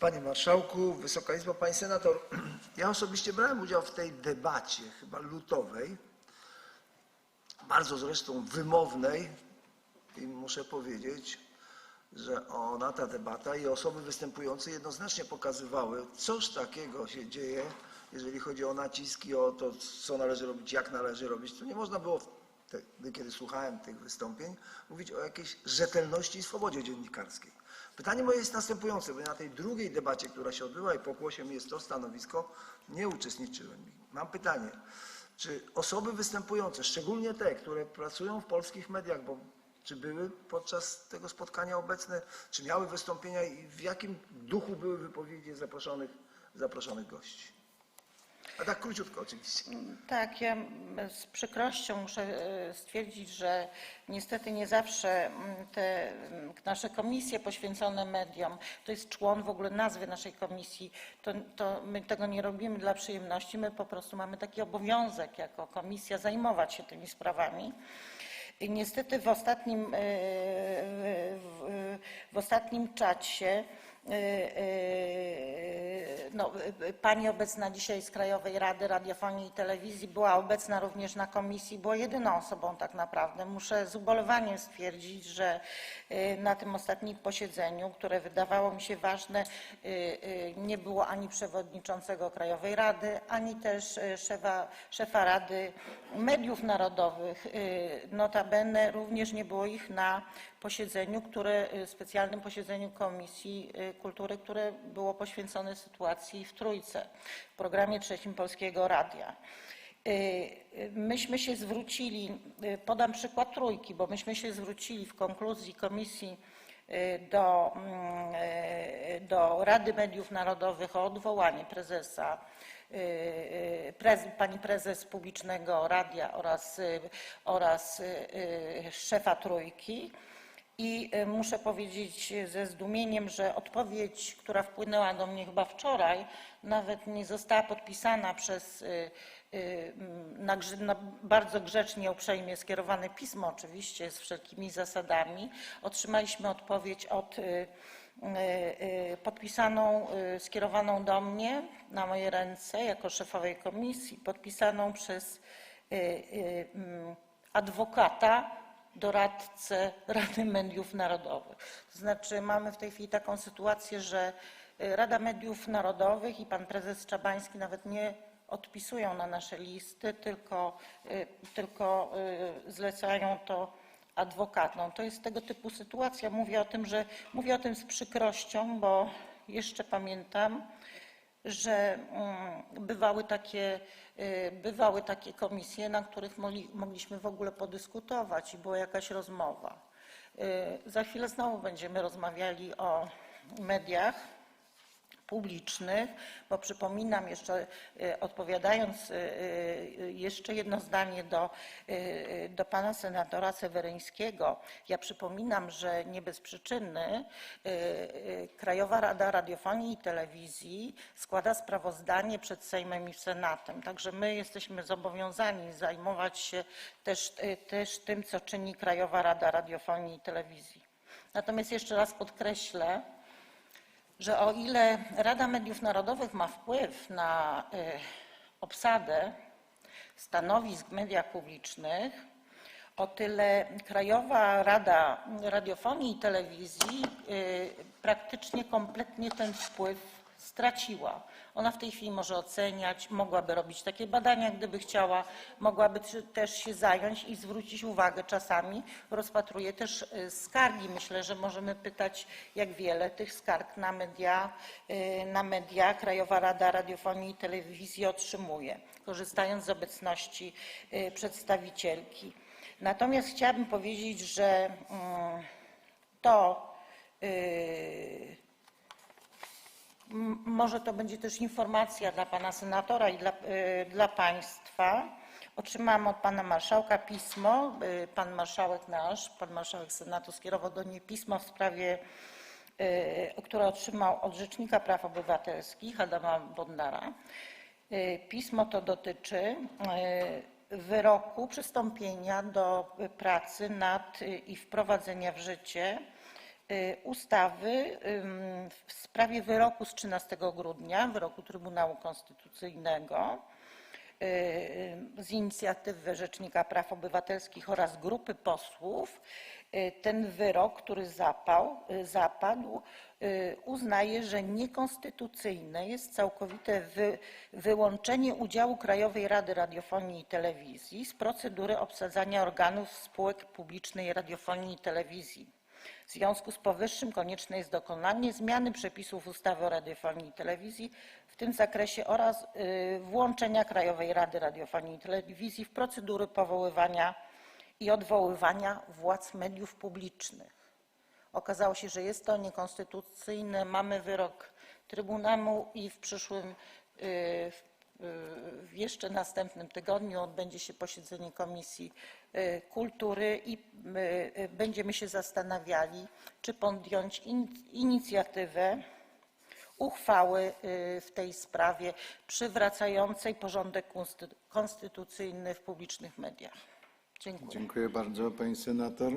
Panie Marszałku, Wysoka Izbo, Pani Senator, ja osobiście brałem udział w tej debacie, chyba lutowej, bardzo zresztą wymownej i muszę powiedzieć, że ona, ta debata i osoby występujące jednoznacznie pokazywały, cóż takiego się dzieje, jeżeli chodzi o naciski, o to, co należy robić, jak należy robić. To nie można było, wtedy, kiedy słuchałem tych wystąpień, mówić o jakiejś rzetelności i swobodzie dziennikarskiej. Pytanie moje jest następujące, bo na tej drugiej debacie, która się odbyła i pokłosiem jest to stanowisko, nie uczestniczyłem. Mam pytanie, czy osoby występujące, szczególnie te, które pracują w polskich mediach, bo czy były podczas tego spotkania obecne, czy miały wystąpienia i w jakim duchu były wypowiedzi zaproszonych, zaproszonych gości? A tak króciutko oczywiście. Tak, ja z przykrością muszę e, stwierdzić, że niestety nie zawsze mm, te mm, nasze komisje poświęcone mediom, to jest człon w ogóle nazwy naszej komisji, to, to my tego nie robimy dla przyjemności, my po prostu mamy taki obowiązek jako komisja zajmować się tymi sprawami. I niestety w ostatnim, e, w, ostatnim czacie e, e, no, pani obecna dzisiaj z Krajowej Rady Radiofonii i Telewizji była obecna również na komisji, była jedyną osobą tak naprawdę. Muszę z ubolewaniem stwierdzić, że na tym ostatnim posiedzeniu, które wydawało mi się ważne, nie było ani przewodniczącego Krajowej Rady, ani też szefa, szefa Rady Mediów Narodowych. Notabene również nie było ich na posiedzeniu, które, specjalnym posiedzeniu Komisji Kultury, które było poświęcone sytuacji w Trójce, w programie trzecim Polskiego Radia. Myśmy się zwrócili, podam przykład Trójki, bo myśmy się zwrócili w konkluzji komisji do, mm, do Rady Mediów Narodowych o odwołanie prezesa, prez, pani prezes publicznego radia oraz, oraz szefa Trójki. I e, muszę powiedzieć ze zdumieniem, że odpowiedź, która wpłynęła do mnie chyba wczoraj, nawet nie została podpisana przez e, e, na, na bardzo grzecznie, uprzejmie skierowane pismo, oczywiście z wszelkimi zasadami. Otrzymaliśmy odpowiedź od podpisaną, skierowaną do mnie na moje ręce jako szefowej komisji, podpisaną przez adwokata doradcę Rady Mediów Narodowych. To znaczy mamy w tej chwili taką sytuację, że y, Rada Mediów Narodowych i pan prezes Czabański nawet nie odpisują na nasze listy, tylko, y, tylko y, zlecają to adwokatom. To jest tego typu sytuacja. Mówię o tym, że mówię o tym z przykrością, bo jeszcze pamiętam, że mm, bywały takie, y, bywały takie komisje, na których mogli, mogliśmy w ogóle podyskutować i była jakaś rozmowa. Y, Za chwilę znowu będziemy rozmawiali o mediach publicznych, bo przypominam jeszcze, y, odpowiadając y, y, jeszcze jedno zdanie do, do pana senatora Seweryńskiego. Ja przypominam, że nie bez przyczyny Krajowa Rada Radiofonii i Telewizji składa sprawozdanie przed Sejmem i Senatem. Także my jesteśmy zobowiązani zajmować się też, też tym, co czyni Krajowa Rada Radiofonii i Telewizji. Natomiast jeszcze raz podkreślę, że o ile Rada Mediów Narodowych ma wpływ na y, obsadę stanowisk w mediach publicznych, o tyle Krajowa Rada Radiofonii i Telewizji y, praktycznie kompletnie ten wpływ straciła. Ona w tej chwili może oceniać, mogłaby robić takie badania, gdyby chciała, mogłaby też się zająć i zwrócić uwagę czasami, rozpatruje też y, skargi. Myślę, że możemy pytać, jak wiele tych skarg na media, y, na media Krajowa Rada Radiofonii i Telewizji otrzymuje, korzystając z obecności y, przedstawicielki. Natomiast chciałabym powiedzieć, że mm, to Może to będzie też informacja dla pana senatora i dla, y, dla państwa. Otrzymałam od pana marszałka pismo. y, Pan marszałek nasz, pan marszałek Senatu skierował do niej pismo w sprawie, y, które otrzymał od Rzecznika Praw Obywatelskich Adama Bodnara. Pismo to dotyczy wyroku przystąpienia do pracy nad i wprowadzenia w życie ustawy ym, w sprawie wyroku z 13 grudnia, wyroku Trybunału Konstytucyjnego y, z inicjatywy Rzecznika Praw Obywatelskich oraz grupy posłów. Y, Ten wyrok, który zapał, y, zapadł, y, uznaje, że niekonstytucyjne jest całkowite wy, wyłączenie udziału Krajowej Rady Radiofonii i Telewizji z procedury obsadzania organów spółek publicznej radiofonii i telewizji. W związku z powyższym konieczne jest dokonanie zmiany przepisów ustawy o radiofonii i telewizji w tym zakresie oraz y, włączenia Krajowej Rady Radiofonii i Telewizji w procedury powoływania i odwoływania władz mediów publicznych. Okazało się, że jest to niekonstytucyjne. Mamy wyrok Trybunału i w przyszłym, y, w w jeszcze następnym tygodniu odbędzie się posiedzenie Komisji y, Kultury i y, y, będziemy się zastanawiali, czy podjąć in- inicjatywę uchwały y, w tej sprawie przywracającej porządek konsty- konstytucyjny w publicznych mediach. Dziękuję. Dziękuję bardzo, pani senator.